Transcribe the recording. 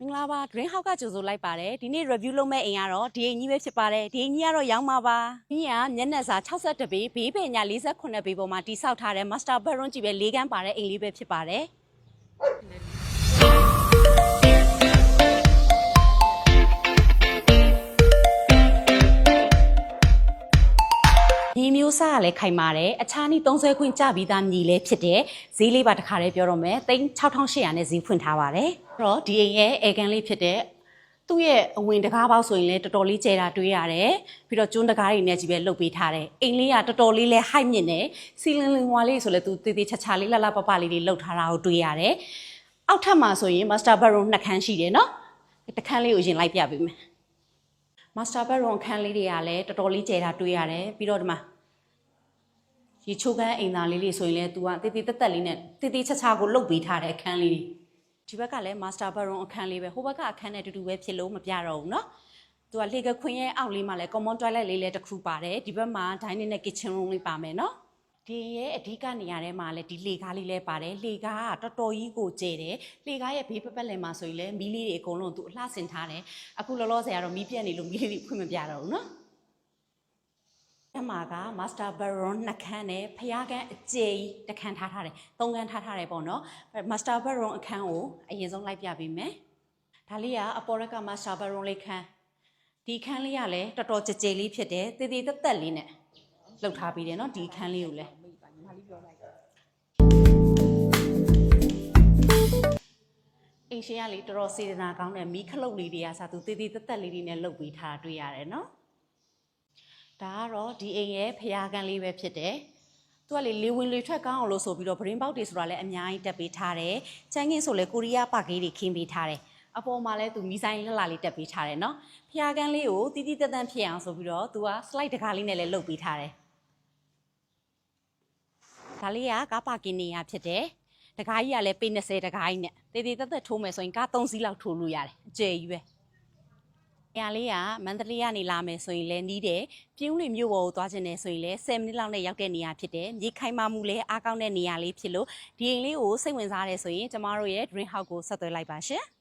မင်္ဂလာပါ Green House ကကြိုဆိုလိုက်ပါတယ်ဒီနေ့ review လုပ်မဲ့အိမ်ကတော့ဒီအိမ်ကြီးပဲဖြစ်ပါတယ်ဒီအိမ်ကြီးကတော့ရောင်းမှာပါဒီကမျက်နှာစာ62ပေဘေးပင်ညာ48ပေပေါ်မှာတိဆောက်ထားတဲ့ master bedroom ကြီးပဲ၄ခန်းပါတဲ့အိမ်လေးပဲဖြစ်ပါတယ် ဒီမျိုးစားကလည်းခိုင်ပါတယ်အခြားနည်း30ခွင့်ကြပြီးသားညီလည်းဖြစ်တယ်ဈေးလေးပါတစ်ခါလေးပြောတော့မယ်3800နဲ့ဈေးဖွင့်ထားပါတယ်အဲ့တော့ဒီအိမ်ရဲ့အေကန်လေးဖြစ်တဲ့သူ့ရဲ့အဝင်တကားပေါက်ဆိုရင်လည်းတော်တော်လေးကျဲတာတွေ့ရတယ်ပြီးတော့ကျွန်းတကားတွေနဲ့ကြီးပဲလှုပ်ပေးထားတယ်အိမ်လေးကတော်တော်လေးလဲဟိုက်မြင့်တယ်စီလင်လင်ဝါလေးဆိုလဲသူတေးသေးချာချာလေးလှလှပပလေးတွေလှုပ်ထားတာကိုတွေ့ရတယ်အောက်ထပ်မှာဆိုရင် master bedroom နှစ်ခန်းရှိတယ်နော်တစ်ခန်းလေးကိုရင်လိုက်ပြပေးမယ် master bedroom အခန်းလေးတွေကလည်းတော်တော်လေးကျယ်တာတွေ့ရတယ်ပြီးတော့ဒီမှာရေချိုးခန်းအိမ်သားလေးလေးဆိုရင်လည်း तू ကတေးသေးတက်တက်လေးနဲ့တေးသေးချာချာကိုလုတ်ပေးထားတဲ့အခန်းလေးတွေဒီဘက်ကလည်း master bedroom အခန်းလေးပဲဟိုဘက်ကအခန်းနဲ့တူတူပဲဖြစ်လို့မပြတော့ဘူးเนาะသူကလေကခွင်ရဲ့အောက်လေးမှာလည်း common toilet လေးလည်းတစ်ခုပါတယ်ဒီဘက်မှာ dining နဲ့ kitchen room လေးပါမယ်เนาะ ဒီရဲ့အဓိကနေရာထဲမှာလည်းဒီလေကားလေးလဲပါတယ်လေကားကတော်တော်ကြီးကိုကျဲတယ်လေကားရဲ့ဘေးပပတ်လည်မှာဆိုရင်လည်းမီးလေးတွေအကုန်လုံးသူအလှဆင်ထားတယ်အခုလောလောဆယ်ကတော့မီးပြက်နေလို့မီးလေးတွေဖွင့်မပြတော့ဘူးနော်အမကမာစတာဘရွန်နှခန်းနဲ့ဖျားခန်းအကျယ်ကြီးတခန်းထားထားတယ်သုံးခန်းထားထားတယ်ပေါ့နော်မာစတာဘရွန်အခန်းကိုအရင်ဆုံးလိုက်ပြပေးမယ်ဒါလေးကအပေါ်ရက်ကမာစတာဘရွန်လေးခန်းဒီခန်းလေးကလည်းတော်တော်ကြဲကြဲလေးဖြစ်တယ်တည်တည်တက်တက်လေးနဲ့ လှုပ်ထားပြီးတယ်နော်ဒီခန်းလေးကိုလည်းအိမ်ရှင်ကလေတော်တော်စေတနာကောင်းတဲ့မီးခလုတ်လေးတွေကစားသူတည်တည်တက်တက်လေးတွေနဲ့လှုပ်ပြီးထားတာတွေ့ရတယ်နော်ဒါကတော့ဒီအိမ်ရဲ့ဖျားကန်းလေးပဲဖြစ်တယ်။သူကလေလေဝင်လေထွက်ကောင်းအောင်လို့ဆိုပြီးတော့ဗရင်ပေါက်တွေဆိုတာလည်းအများကြီးတက်ပေးထားတယ်။ချမ်းကင်းဆိုလည်းကိုရီးယားပါကေးတွေခင်းပေးထားတယ်။အပေါ်မှာလည်းသူမီဆိုင်လှလှလေးတက်ပေးထားတယ်နော်။ဖျားကန်းလေးကိုတီးတီးတက်တက်ဖြစ်အောင်ဆိုပြီးတော့သူက slide တကားလေးနဲ့လည်းလုပ်ပေးထားတယ်။ ဒါလေးကကားပါကင်နေရဖြစ်တယ်။တကားကြီးကလည်းပေ20တကားကြီးနဲ့တေးသေးတက်တက်ထိုးမယ်ဆိုရင်ကား3စီးလောက်ထိုးလို့ရတယ်။အကျယ်ကြီးပဲ။နေရာလေးကမန္တလေးကနေလာမယ်ဆိုရင်လည်းနီးတယ်ပြင်းဦးမြို့ပေါ်ကိုသွားခြင်းနဲ့ဆိုရင်လည်း10မိနစ်လောက်နဲ့ရောက်တဲ့နေရာဖြစ်တယ်မြေခိုင်မာမှုလည်းအားကောင်းတဲ့နေရာလေးဖြစ်လို့ဒီအိမ်လေးကိုစိတ်ဝင်စားတယ်ဆိုရင်ကျမတို့ရဲ့ Dream House ကိုဆက်သွယ်လိုက်ပါရှင်။